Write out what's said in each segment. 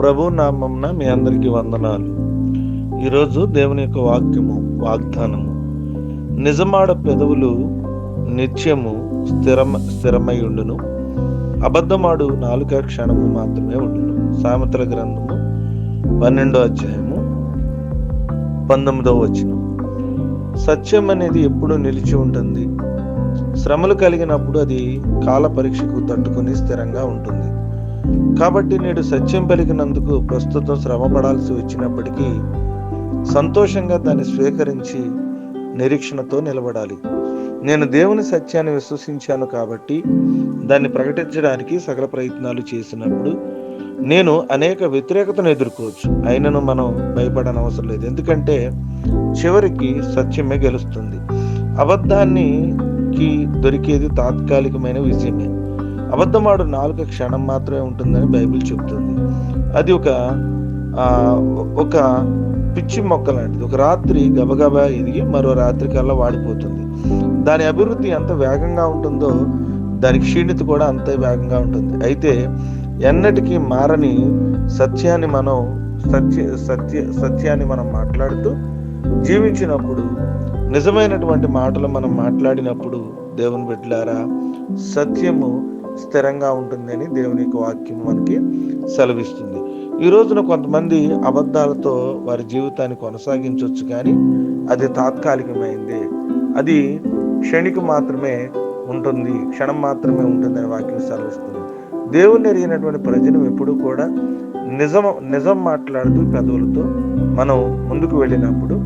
ప్రభు నామంన మీ అందరికీ వందనాలు. ఈరోజు దేవుని యొక్క వాక్యము వాగ్దానము. నిజమాడ పెదవులు నిత్యము స్థిరమ స్థిరమై ఉండును అబద్ధమాడు నాలుక క్షణము మాత్రమే ఉండును. సామెతల గ్రంథము పన్నెండో అధ్యాయము పంతొమ్మిదవ వచనం. సత్యం అనేది ఎప్పుడు నిలిచి ఉంటుంది? శ్రమలు కలిగినప్పుడు అది కాల పరీక్షకు తట్టుకుని స్థిరంగా ఉంటుంది. కాబట్టి నేడు సత్యం పలికినందుకు ప్రస్తుతం శ్రమ పడాల్సి వచ్చినప్పటికీ సంతోషంగా దాన్ని స్వీకరించి నిరీక్షణతో నిలబడాలి. నేను దేవుని సత్యాన్ని విశ్వసించాను కాబట్టి దాన్ని ప్రకటించడానికి సకల ప్రయత్నాలు చేసినప్పుడు నేను అనేక వ్యతిరేకతను ఎదుర్కోవచ్చు. అయినను మనం భయపడనవసరం లేదు. ఎందుకంటే చివరికి సత్యమే గెలుస్తుంది. అబద్ధానికి దొరికేది తాత్కాలికమైన విషయమే అబద్ధమాడు నాలుక క్షణం మాత్రమే ఉంటుందని బైబిల్ చెబుతుంది అది ఒక ఒక పిచ్చి మొక్క లాంటిది. ఒక రాత్రి గబగబా ఎదిగి మరో రాత్రి కల్లా వాడిపోతుంది. దాని అభివృద్ధి ఎంత వేగంగా ఉంటుందో దాని క్షీణిత కూడా అంతే వేగంగా ఉంటుంది. అయితే ఎన్నటికీ మారని సత్యాన్ని మనం సత్య సత్య సత్యాన్ని మనం మాట్లాడుతూ జీవించినప్పుడు నిజమైనటువంటి మాటలు మనం మాట్లాడినప్పుడు దేవుని బిడ్డలారా సత్యము స్థిరంగా ఉంటుందని దేవుని యొక్క వాక్యం మనకి సెలవిస్తుంది. ఈ రోజున కొంతమంది అబద్ధాలతో వారి జీవితాన్ని కొనసాగించవచ్చు కానీ అది తాత్కాలికమైంది. అది క్షణిక మాత్రమే ఉంటుంది క్షణం మాత్రమే ఉంటుందని వాక్యం సెలవిస్తుంది. దేవుని ఎరిగినటువంటి ప్రజలు ఎప్పుడూ కూడా నిజం నిజం మాట్లాడుతూ పెదవులతో మనం ముందుకు వెళ్ళినప్పుడు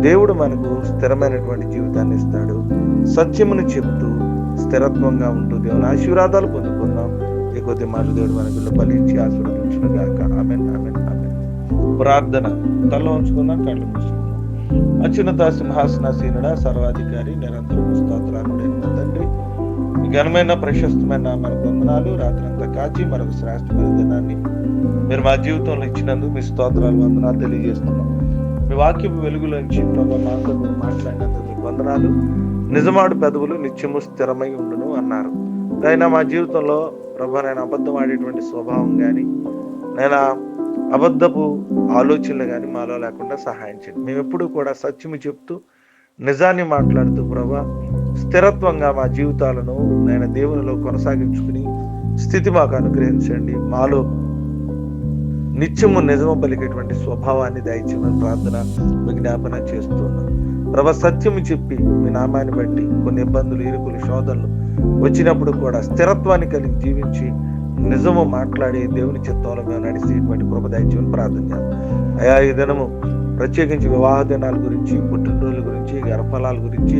దేవుడు మనకు స్థిరమైనటువంటి జీవితాన్ని ఇస్తాడు. సత్యమును చెబుతూ స్థిరత్వంగా ఉంటూ దేవుని ఆశీర్వాదాలు పొందుకుందాం. ఈ కొద్ది మాటలు దేవుడు మనకు ఫలించి ఆశీర్వదించిన గాక. Amen amen amen. ప్రార్థన. తల్లో ఉంచుకుందాం కళ్ళు మూసుకుందాం అత్యున్నత సింహాసనాసీనుడ సర్వాధికారి నిరంతరం స్తోత్రాలుడైన తండ్రి. ఘనమైన ప్రశస్తమైన మన వందనాలు. రాత్రంతా కాచి మరొక శ్రేష్టమైన దినాన్ని మీరు మా జీవితంలో ఇచ్చినందుకు మీ స్తోత్రాలు వందనాలు తెలియజేస్తున్నాం. మీ వాక్యపు వెలుగులోంచి ప్రభావ మాతో మాట్లాడినందుకు మీకు వందనాలు. నిజమాడు పెదవులు నిత్యము స్థిరమై ఉండును అన్నారు. అయినా మా జీవితంలో ప్రభా నేను అబద్ధం ఆడేటువంటి స్వభావం కానీ నేను అబద్ధపు ఆలోచనలు కానీ మాలో లేకుండా సహాయం చేయండి. మేము ఎప్పుడూ కూడా సత్యము చెప్తూ నిజాన్ని మాట్లాడుతూ ప్రభా స్థిరత్వంగా మా జీవితాలను నేను దేవునిలో కొనసాగించుకుని స్థితి మాకు అనుగ్రహించండి. మాలో నిత్యము నిజము పలికేటువంటి స్వభావాన్ని దయచేయమని ప్రార్థన విజ్ఞాపన చేస్తున్నాను ప్రభ సత్యము చెప్పి మీ నామాన్ని బట్టి కొన్ని ఇబ్బందులు ఇరుకులు శోధనలు వచ్చినప్పుడు కూడా స్థిరత్వాన్ని కలిగి జీవించి నిజము మాట్లాడి దేవుని చిత్తంలో మేము నడిచేటువంటి కృప దయచేయమని ప్రార్థన చేస్తాం అయా ఈ దినము ప్రత్యేకించి వివాహ దినాల గురించి పుట్టినరోజుల గురించి గర్భఫలాల గురించి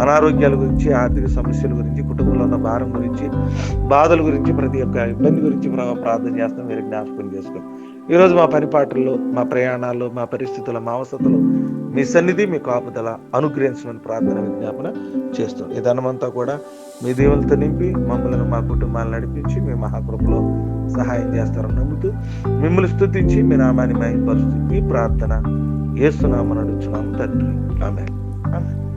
అనారోగ్యాల గురించి ఆర్థిక సమస్యల గురించి కుటుంబంలో ఉన్న భారం గురించి బాధల గురించి ప్రతి ఒక్క ఇబ్బంది గురించి ప్రభావ ప్రార్థన చేస్తాం. మీరు జ్ఞాపకం చేసుకోండి. ఈరోజు మా పనిపాటల్లో మా ప్రయాణాల్లో మా పరిస్థితుల మా అవసరతలు మీ సన్నిధి మీ కాపుదల అనుగ్రహించమని ప్రార్థన విజ్ఞాపన చేస్తాం ఈ ధనమంతా కూడా మీ దేవులతో నింపి మమ్మల్ని మా కుటుంబాలను నడిపించి మీ మహాకృపలో సహాయం చేస్తారని నమ్ముతూ మిమ్మల్ని స్థుతించి మీ నామాన్ని మహింపరుస్తూ ఈ ప్రార్థన ఏసునామని అడుగుతున్నాము తండ్రి. ఆమె ఆమె